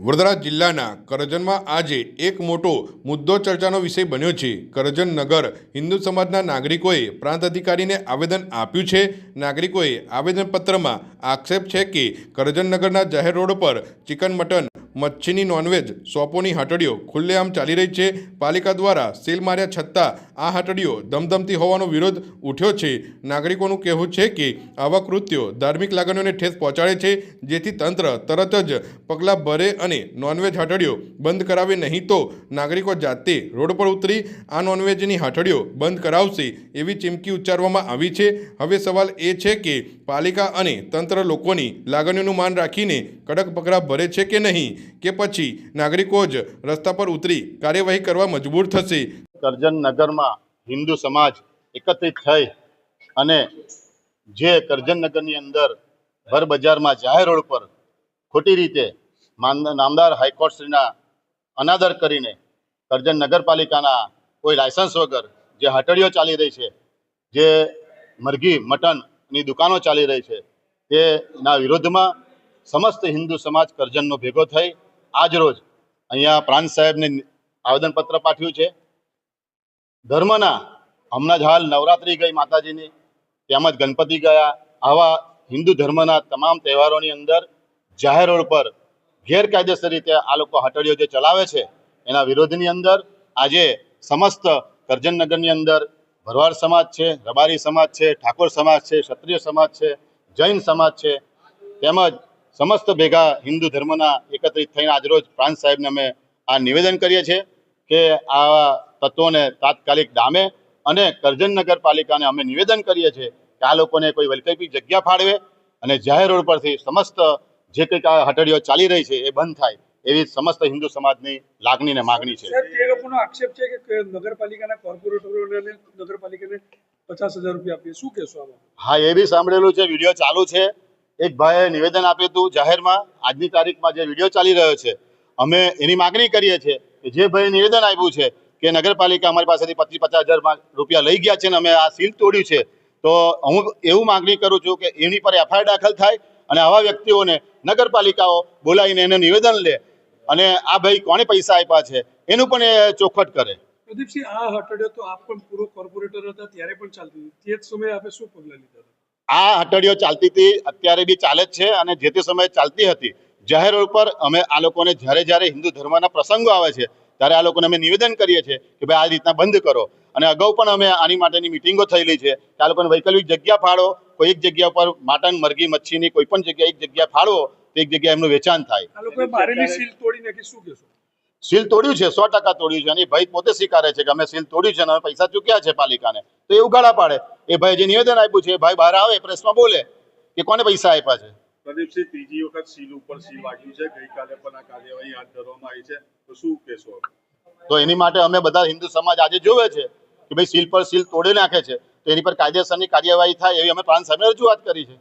વડોદરા જિલ્લાના કરજણમાં આજે એક મોટો મુદ્દો ચર્ચાનો વિષય બન્યો છે. કરજણ નગર હિન્દુ સમાજના નાગરિકોએ પ્રાંત અધિકારીને આવેદન આપ્યું છે. નાગરિકોએ આવેદનપત્રમાં આક્ષેપ છે કે કરજણ નગરના જાહેર રોડ પર ચિકન મટન મચ્છીની નોનવેજ શોપોની હટડીઓ ખુલ્લેઆમ ચાલી રહી છે. પાલિકા દ્વારા સીલ માર્યા છતાં આ હટડીઓ ધમધમતી હોવાનો વિરોધ ઉઠ્યો છે. નાગરિકોનું કહેવું છે કે આવા કૃત્યો ધાર્મિક લાગણીઓને ઠેસ પહોંચાડે છે, જેથી તંત્ર તરત જ પગલાં ભરે અને નોનવેજ હટડીઓ બંધ કરાવે નહીં તો નાગરિકો જાતે રોડ પર ઉતરી આ નોનવેજની હટડીઓ બંધ કરાવશે એવી ચીમકી ઉચ્ચારવામાં આવી છે. હવે સવાલ એ છે કે પાલિકા અને તંત્ર લોકોની લાગણીઓનું માન રાખીને કડક પગલાં ભરે છે કે નહીં? કે પછી નાગરિકો જ રસ્તા પર ઉતરી કાર્યવાહી કરવા મજબૂર થશે. કરજણ નગરમાં હિન્દુ સમાજ એકત્રિત થઈ અને જે કરજણ નગરની અંદર ભર બજારમાં જાહેર રોડ પર ખોટી રીતે નામદાર હાઈકોર્ટશ્રીના અનાદર કરીને કરજણ નગરપાલિકાના કોઈ લાયસન્સ વગર જે હટડીઓ ચાલી રહી છે, જે મરઘી, મટનની દુકાનો ચાલી રહી છે, તેના વિરોધમાં સમસ્ત હિન્દુ સમાજ કરજણનો ભેગો થઈ આજ રોજ અહીંયા પ્રાંત સાહેબને આવેદનપત્ર પાઠવ્યું છે. ધર્મના હમણાં જ હાલ નવરાત્રિ ગઈ માતાજીની તેમજ ગણપતિ ગયા. આવા હિન્દુ ધર્મના તમામ તહેવારોની અંદર જાહેર રોડ પર ગેરકાયદેસર રીતે આ લોકો હટડીઓ જે ચલાવે છે, એના વિરોધની અંદર આજે સમસ્ત કરજણ નગરની અંદર ભરવાડ સમાજ છે, રબારી સમાજ છે, ઠાકોર સમાજ છે, ક્ષત્રિય સમાજ છે, જૈન સમાજ છે, તેમજ સમસ્ત ભેગા હિન્દુ ધર્મના એકત્રિત થઈને આજરોજ પ્રાંત સાહેબને અમે આ નિવેદન કરીએ છીએ કે આવા તત્વોને તાત્કાલિક ડામે અને કરજણ નગરપાલિકાને અમે નિવેદન કરીએ છીએ કે આ લોકોને કોઈ વૈકલ્પિક જગ્યા ફાળવે અને જાહેર રોડ પરથી સમસ્ત જે કંઈક આ હટડીઓ ચાલી રહી છે એ બંધ થાય એવી સમસ્ત હિન્દુ સમાજની લાગણી ને માગણી છે. તે લોકોનો આક્ષેપ છે કે નગરપાલિકાના કોર્પોરેટરોને નગરપાલિકાને પચાસ હજાર રૂપિયા આપીએ. શું કહેશો હા એ બી સાંભળેલું છે વીડિયો ચાલુ છે. એક ભાઈએ નિવેદન આપ્યું હતું જાહેરમાં, આજની તારીખમાં જે વીડિયો ચાલી રહ્યો છે, અમે એની માગણી કરીએ છીએ કે જે ભાઈએ નિવેદન આપ્યું છે કે નગરપાલિકા અમારી પાસેથી પચીસ પચાસ હજાર રૂપિયા લઈ ગયા છે ને અમે આ સીલ તોડ્યું છે, તો હું એવું માગણી કરું છું કે એની પર એફઆઈઆર દાખલ થાય અને આવા વ્યક્તિઓને નગરપાલિકાઓ બોલાવીને એને નિવેદન લે અને આ ભાઈ કોને પૈસા આપ્યા છે, એનું પણ એ ચોખવટ કરે. પ્રદીપસિંહ, આ હટડ્યો તો આપ પણ પૂરો કોર્પોરેટર હતા, ત્યારે પણ ચાલતી તે જ સમયે આપે શું પગલાં લીધા હતા? આ હટડીઓ ચાલતી હતી અત્યારે બી ચાલે જ છે અને જે તે સમયે ચાલતી હતી જાહેર રોડ પર અમે આ લોકોને જ્યારે જ્યારે હિન્દુ ધર્મના પ્રસંગો આવે છે ત્યારે આ લોકોને અમે નિવેદન કરીએ છીએ કે ભાઈ આ રીતના બંધ કરો. અને અગાઉ પણ અમે આની માટેની મિટિંગો થયેલી છે કે આ લોકોને વૈકલ્પિક જગ્યા ફાળો કોઈ એક જગ્યા પર માટન મરઘી મચ્છીની કોઈ પણ જગ્યાએ એક જગ્યા ફાળવો તો એક જગ્યાએ એમનું વેચાણ થાય. સીલ તોડ્યું છે સો ટકા તોડ્યું છે અને ભાઈ પોતે સ્વીકારે છે કે અમે સીલ તોડ્યું છે અને અમે પૈસા ચૂક્યા છે પાલિકાને. તો એ ઉગાડા પાડે. એ ભાઈ જે નિવેદન આપ્યું છે ભાઈ બહાર આવે પ્રેસમાં બોલે કે કોને પૈસા આપ્યા છે? પ્રદીપસિંહ ત્રીજી વખત સીલ ઉપર સીલ વાગ્યું છે ગઈકાલે પણ આ કાર્યવાહી હાથ ધરવામાં આવી છે. તો શું કહેશો તો એની માટે અમે બધા હિન્દુ સમાજ આજે જોવે છે કે ભાઈ સીલ પર સીલ તોડી નાખે છે. તો એની પર કાયદેસરની કાર્યવાહી થાય એવી અમે પ્રાંત સામે રજૂઆત કરી છે.